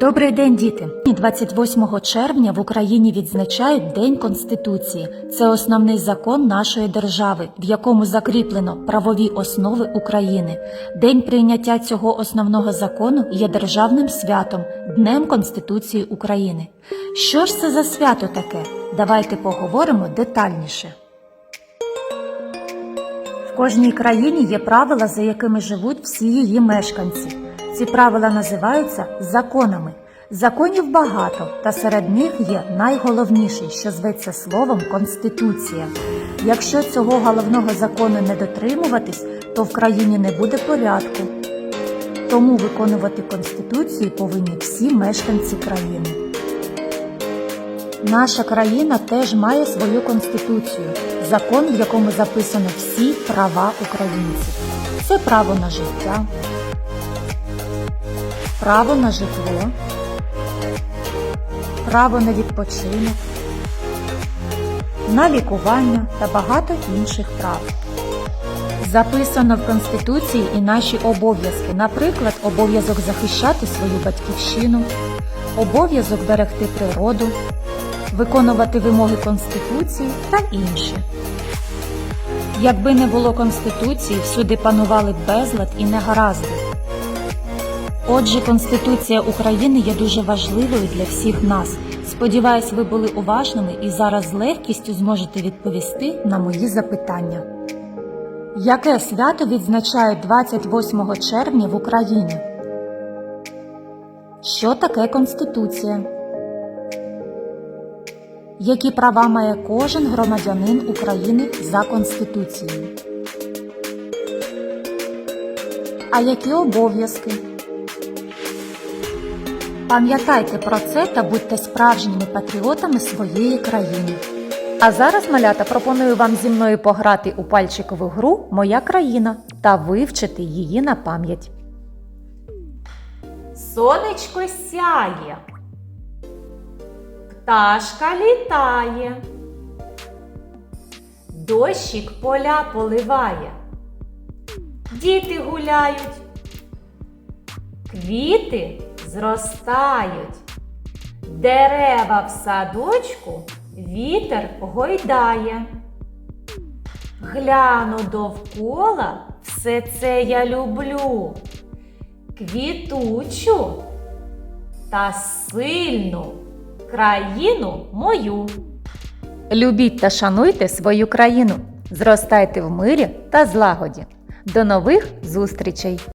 Добрий день, діти! 28 червня в Україні відзначають День Конституції. Це основний закон нашої держави, в якому закріплено правові основи України. День прийняття цього основного закону є державним святом Днем Конституції України. Що ж це за свято таке? Давайте поговоримо детальніше. В кожній країні є правила, за якими живуть всі її мешканці. Ці правила називаються законами. Законів багато, та серед них є найголовніший, що зветься словом Конституція. Якщо цього головного закону не дотримуватись, то в країні не буде порядку. Тому виконувати Конституцію повинні всі мешканці країни. Наша країна теж має свою конституцію, закон, в якому записано всі права українців. Це право на життя, право на житло, право на відпочинок, на лікування та багато інших прав. Записано в Конституції і наші обов'язки, наприклад, обов'язок захищати свою батьківщину, обов'язок берегти природу, виконувати вимоги Конституції та інші. Якби не було Конституції, всюди панували б безлад і негаразди. Отже, Конституція України є дуже важливою для всіх нас. Сподіваюсь, ви були уважними і зараз з легкістю зможете відповісти на мої запитання. Яке свято відзначають 28 червня в Україні? Що таке Конституція? Які права має кожен громадянин України за Конституцією? А які обов'язки? Пам'ятайте про це та будьте справжніми патріотами своєї країни. А зараз, малята, пропоную вам зі мною пограти у пальчикову гру Моя країна та вивчити її на пам'ять. Сонечко сяє, пташка літає, дощик поля поливає, діти гуляють, квіти зростають, дерева в садочку вітер гойдає. Гляну довкола, все це я люблю квітучу та сильну країну мою. Любіть та шануйте свою країну, зростайте в мирі та злагоді. До нових зустрічей!